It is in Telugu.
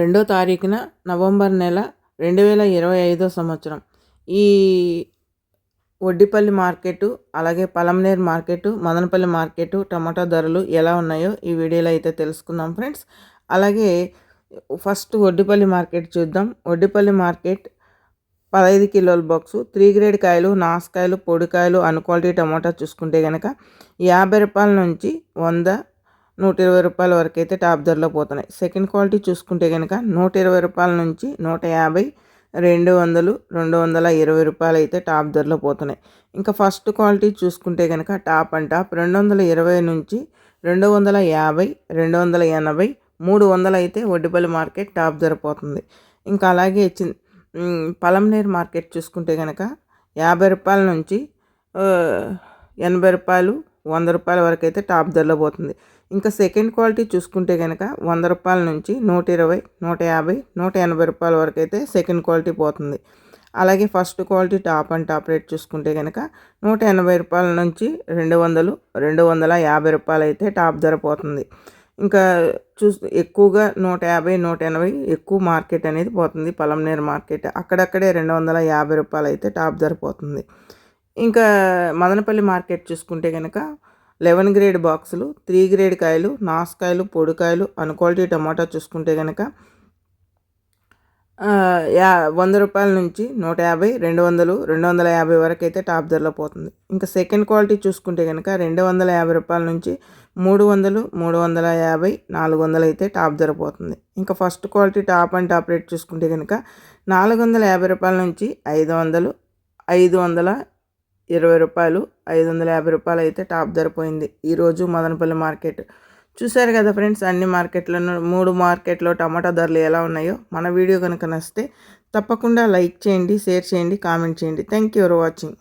రెండో తారీఖున నవంబర్ నెల రెండు వేల ఇరవై ఐదో సంవత్సరం. ఈ వడ్డిపల్లి మార్కెట్ అలాగే పలంనేర్ మార్కెట్ మదనపల్లి మార్కెట్ టమాటా ధరలు ఎలా ఉన్నాయో ఈ వీడియోలో అయితే తెలుసుకుందాం ఫ్రెండ్స్. అలాగే ఫస్ట్ వడ్డిపల్లి మార్కెట్ చూద్దాం. వడ్డిపల్లి మార్కెట్ పదహైదు కిలోల బాక్సు త్రీ గ్రేడ్ కాయలు నాసుకాయలు పొడికాయలు అన్ క్వాలిటీ టమాటా చూసుకుంటే కనుక యాభై రూపాయల నుంచి వంద నూట ఇరవై రూపాయల వరకు అయితే టాప్ ధరలో పోతున్నాయి. సెకండ్ క్వాలిటీ చూసుకుంటే కనుక నూట ఇరవై రూపాయల నుంచి నూట యాభై రెండు వందలు రెండు వందల ఇరవై రూపాయలు అయితే టాప్ ధరలో పోతున్నాయి. ఇంకా ఫస్ట్ క్వాలిటీ చూసుకుంటే కనుక టాప్ అండ్ టాప్ రెండు వందల ఇరవై నుంచి రెండు వందల యాభై రెండు వందల ఎనభై మూడు వందలు అయితే ఒడ్డిపల్లి మార్కెట్ టాప్ ధర పోతుంది. ఇంకా అలాగే పలంనేరు మార్కెట్ చూసుకుంటే కనుక యాభై రూపాయల నుంచి ఎనభై రూపాయలు వంద రూపాయల వరకు అయితే టాప్ ధరలో పోతుంది. ఇంకా సెకండ్ క్వాలిటీ చూసుకుంటే కనుక వంద రూపాయల నుంచి నూట ఇరవై నూట యాభై నూట ఎనభై రూపాయల వరకు అయితే సెకండ్ క్వాలిటీ పోతుంది. అలాగే first quality top and top rate చూసుకుంటే కనుక నూట ఎనభై రూపాయల నుంచి రెండు వందలు రెండు వందల యాభై రూపాయలు అయితే టాప్ ధర పోతుంది. ఇంకా చూ ఎక్కువగా నూట యాభై నూట ఎనభై ఎక్కువ మార్కెట్ అనేది పోతుంది. పలంనేరు మార్కెట్. అక్కడక్కడే రెండు వందల యాభై రూపాయలు అయితే టాప్ ధర పోతుంది. ఇంకా మదనపల్లి మార్కెట్ చూసుకుంటే కనుక లెవెన్ గ్రేడ్ బాక్సులు త్రీ గ్రేడ్ కాయలు నాసుకాయలు పొడికాయలు క్వాలిటీ టమాటా చూసుకుంటే కనుక యా వంద రూపాయల నుంచి నూట యాభై రెండు వందలు రెండు వందల యాభై వరకు అయితే టాప్ ధరలో పోతుంది. ఇంకా సెకండ్ క్వాలిటీ చూసుకుంటే కనుక రెండు వందల యాభై రూపాయల నుంచి మూడు వందలు మూడు వందల యాభై నాలుగు వందలు అయితే టాప్ ధర పోతుంది. ఇంకా first quality top and top rate చూసుకుంటే కనుక నాలుగు వందల యాభై రూపాయల నుంచి ఐదు వందలు ఐదు వందల ఇరవై రూపాయలు ఐదు వందల యాభై రూపాయలు అయితే టాప్ ధర పోయింది. ఈరోజు మదనపల్లి మార్కెట్. చూశారు కదా ఫ్రెండ్స్ అన్ని మార్కెట్లను మూడు మార్కెట్లో టమాటా ధరలు ఎలా ఉన్నాయో. మన వీడియో కనుక నచ్చితే తప్పకుండా లైక్ చేయండి షేర్ చేయండి కామెంట్ చేయండి. Thank you for watching.